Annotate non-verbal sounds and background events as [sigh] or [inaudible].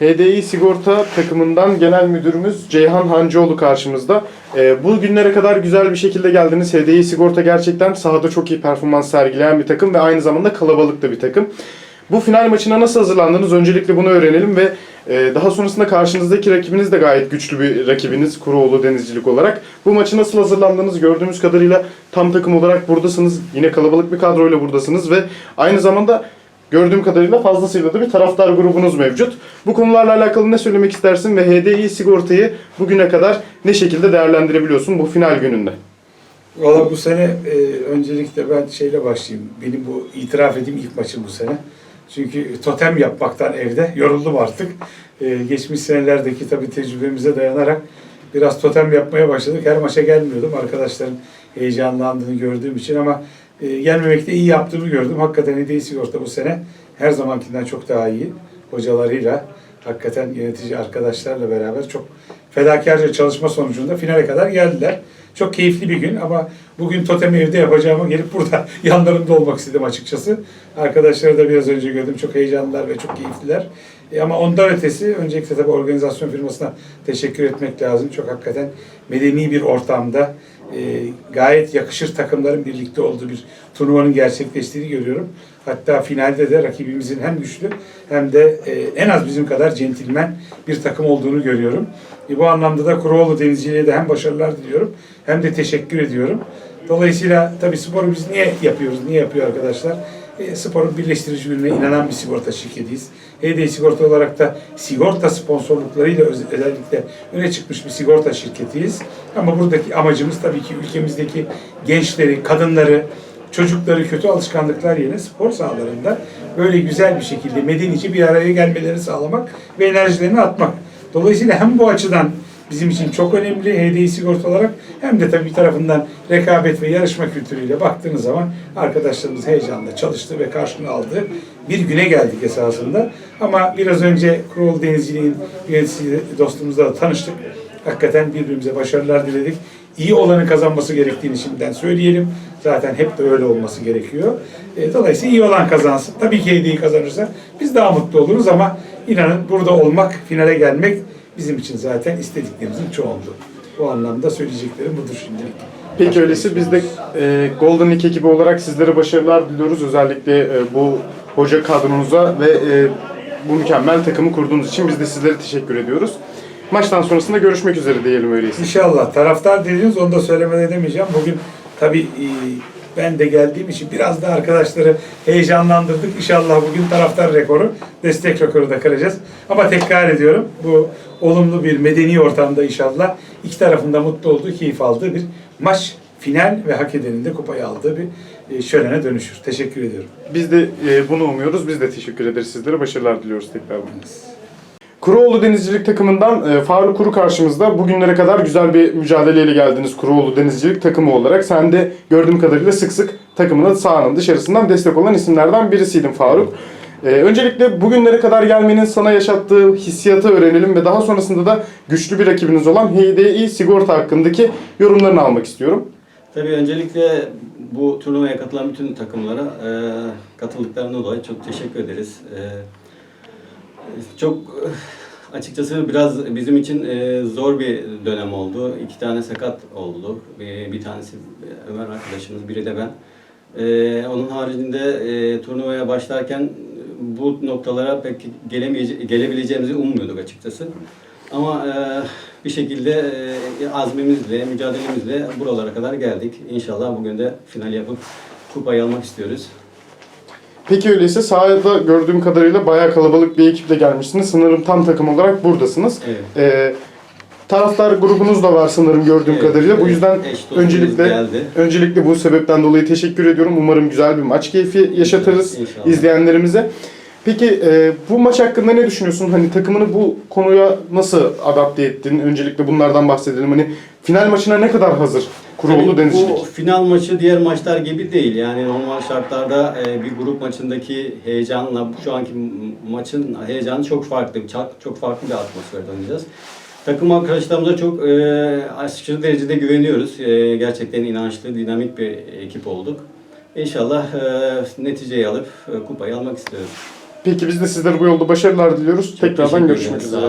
HDI Sigorta takımından genel müdürümüz Ceyhan Hancıoğlu karşımızda. Ee, bu günlere kadar güzel bir şekilde geldiniz. HDI Sigorta gerçekten sahada çok iyi performans sergileyen bir takım ve aynı zamanda kalabalık da bir takım. Bu final maçına nasıl hazırlandınız? Öncelikle bunu öğrenelim ve e, daha sonrasında karşınızdaki rakibiniz de gayet güçlü bir rakibiniz Kuroğlu Denizcilik olarak. Bu maçı nasıl hazırlandınız? Gördüğümüz kadarıyla tam takım olarak buradasınız. Yine kalabalık bir kadroyla buradasınız ve aynı zamanda gördüğüm kadarıyla fazlasıyla da bir taraftar grubunuz mevcut. Bu konularla alakalı ne söylemek istersin ve HDI sigortayı bugüne kadar ne şekilde değerlendirebiliyorsun bu final gününde? Valla bu sene e, öncelikle ben şeyle başlayayım. Benim bu itiraf edeyim ilk maçım bu sene. Çünkü totem yapmaktan evde yoruldum artık. E, geçmiş senelerdeki tabii tecrübemize dayanarak biraz totem yapmaya başladık. Her maça gelmiyordum. Arkadaşların heyecanlandığını gördüğüm için ama e, gelmemekte iyi yaptığımı gördüm. Hakikaten Hediye Sigorta bu sene her zamankinden çok daha iyi. Hocalarıyla, hakikaten yönetici arkadaşlarla beraber çok fedakarca çalışma sonucunda finale kadar geldiler. Çok keyifli bir gün ama bugün totemi evde yapacağıma gelip burada [laughs] yanlarında olmak istedim açıkçası. Arkadaşları da biraz önce gördüm. Çok heyecanlılar ve çok keyifliler. E ama ondan ötesi öncelikle tabii organizasyon firmasına teşekkür etmek lazım. Çok hakikaten medeni bir ortamda e, gayet yakışır takımların birlikte olduğu bir turnuvanın gerçekleştiğini görüyorum. Hatta finalde de rakibimizin hem güçlü hem de e, en az bizim kadar centilmen bir takım olduğunu görüyorum. E, bu anlamda da Kuroğlu Denizciliğe de hem başarılar diliyorum hem de teşekkür ediyorum. Dolayısıyla tabii sporu biz niye yapıyoruz, niye yapıyor arkadaşlar? E, sporun birleştirici gücüne inanan bir sigorta şirketiyiz. HDI Sigorta olarak da sigorta sponsorluklarıyla öz- özellikle öne çıkmış bir sigorta şirketiyiz. Ama buradaki amacımız tabii ki ülkemizdeki gençleri, kadınları, çocukları kötü alışkanlıklar yerine spor sahalarında böyle güzel bir şekilde medenice bir araya gelmeleri sağlamak ve enerjilerini atmak. Dolayısıyla hem bu açıdan bizim için çok önemli HDI sigorta olarak hem de tabii bir tarafından rekabet ve yarışma kültürüyle baktığınız zaman arkadaşlarımız heyecanla çalıştı ve karşılığını aldı. Bir güne geldik esasında. Ama biraz önce Kurul Denizciliğin yöneticisi dostumuzla da tanıştık. Hakikaten birbirimize başarılar diledik. İyi olanı kazanması gerektiğini şimdiden söyleyelim. Zaten hep de öyle olması gerekiyor. E, dolayısıyla iyi olan kazansın. Tabii ki HDI kazanırsa biz daha mutlu oluruz ama inanın burada olmak, finale gelmek bizim için zaten istediklerimizin çoğunluğu. Bu anlamda söyleyeceklerim budur şimdilik. Peki Başka öyleyse biz de e, Golden League ekibi olarak sizlere başarılar diliyoruz. Özellikle e, bu hoca kadronuza ve e, bu mükemmel takımı kurduğunuz için biz de sizlere teşekkür ediyoruz. Maçtan sonrasında görüşmek üzere diyelim öyleyse. İnşallah. Taraftar dediniz onu da söylemeden edemeyeceğim. Bugün tabii e, ben de geldiğim için biraz da arkadaşları heyecanlandırdık. İnşallah bugün taraftar rekoru, destek rekoru da kıracağız. Ama tekrar ediyorum bu olumlu bir medeni ortamda inşallah iki tarafında mutlu olduğu, keyif aldığı bir maç, final ve hak edenin de kupayı aldığı bir e, şölene dönüşür. Teşekkür ediyorum. Biz de e, bunu umuyoruz. Biz de teşekkür ederiz sizlere. Başarılar diliyoruz tekrardan. Kuruoğlu Denizcilik takımından e, Faruk Kuru karşımızda. Bugünlere kadar güzel bir mücadeleyle geldiniz Kuruoğlu Denizcilik takımı olarak. Sen de gördüğüm kadarıyla sık sık takımına sahanın dışarısından destek olan isimlerden birisiydin Faruk. E, öncelikle bugünlere kadar gelmenin sana yaşattığı hissiyatı öğrenelim ve daha sonrasında da güçlü bir rakibiniz olan HDI Sigorta hakkındaki yorumlarını almak istiyorum. Tabii öncelikle bu turnuvaya katılan bütün takımlara e, katıldıklarından dolayı çok teşekkür ederiz. E, çok e, açıkçası biraz bizim için e, zor bir dönem oldu. İki tane sakat oldu. Bir, bir tanesi Ömer arkadaşımız, biri de ben. E, onun haricinde e, turnuvaya başlarken bu noktalara pek gelebileceğimizi ummuyorduk açıkçası. Ama e, bir şekilde e, azmimizle, mücadelemizle buralara kadar geldik. İnşallah bugün de final yapıp kupayı almak istiyoruz. Peki öyleyse sahada gördüğüm kadarıyla bayağı kalabalık bir ekiple gelmişsiniz. Sanırım tam takım olarak buradasınız. Evet. Ee, taraftar grubunuz da var sanırım gördüğüm Evet, kadarıyla. Bu evet. yüzden Eş öncelikle geldi. öncelikle bu sebepten dolayı teşekkür ediyorum. Umarım güzel bir maç keyfi yaşatırız İnşallah. izleyenlerimize. Peki e, bu maç hakkında ne düşünüyorsun? Hani takımını bu konuya nasıl adapte ettin? Öncelikle bunlardan bahsedelim. Hani final maçına ne kadar hazır Kuroğlu Tabii Denizcilik? Bu final maçı diğer maçlar gibi değil. Yani normal şartlarda e, bir grup maçındaki heyecanla şu anki maçın heyecanı çok farklı. Çok, çok farklı bir atmosferde oynayacağız. Takım arkadaşlarımıza çok e, aşırı derecede güveniyoruz. E, gerçekten inançlı, dinamik bir ekip olduk. İnşallah e, neticeyi alıp e, kupayı almak istiyoruz. Peki biz de sizlere bu yolda başarılar diliyoruz. Tekrardan görüşmek üzere.